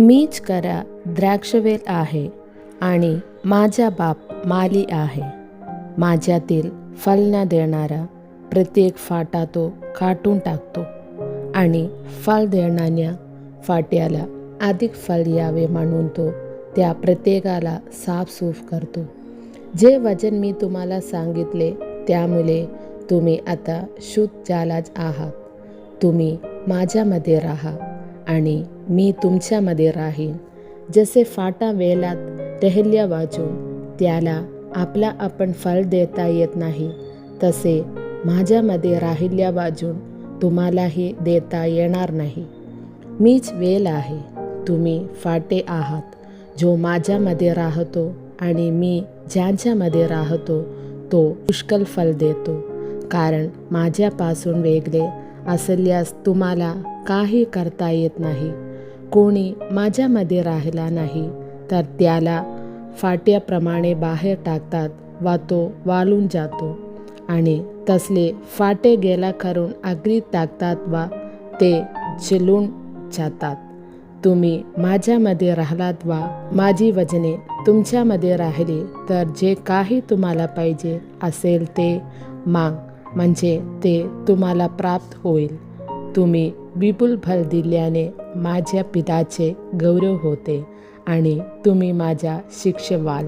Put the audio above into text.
मीच करा द्राक्षवेल आहे आणि माझा बाप माली आहे. माझ्यातील फल न देणारा प्रत्येक फाटा तो काटून टाकतो आणि फल देणाऱ्या फाट्याला अधिक फल यावे म्हणून तो त्या प्रत्येकाला साफसूफ करतो. जे वचन मी तुम्हाला सांगितले त्यामुळे तुम्ही आता शुद्ध झालाच आहात. तुम्ही माझ्यामध्ये राहा. आणि मी तुमच्यामध्ये राहीन. जसे फाटा वेलात टहल्या वाजून त्याला आपला आपण फल देता येत नाही तसे माझ्यामध्ये राहिल्या वाजून तुम्हालाही देता येणार नाही. मीच वेल आहे तुम्ही फाटे आहात. जो माझ्यामध्ये राहतो आणि मी ज्यांच्यामध्ये राहतो तो पुष्कल फल देतो. कारण माझ्यापासून वेगळे असल्यास तुम्हाला काही करता येत नाही. कोणी माझ्यामध्ये राहिला नाही तर त्याला फाट्याप्रमाणे बाहेर टाकतात वा तो वाळून जातो आणि तसले फाटे गेला करून अग्री टाकतात वा ते चिलून जातात. तुम्ही माझ्यामध्ये राहिलात वा माझी वजने तुमच्यामध्ये राहिली तर जे काही तुम्हाला पाहिजे असेल ते माग म्हणजे ते तुम्हाला प्राप्त होईल. तुम्ही विपुल भर दिल्याने माझ्या पिताचे गौरव होते आणि तुम्ही माझ्या शिक्षे व्हाल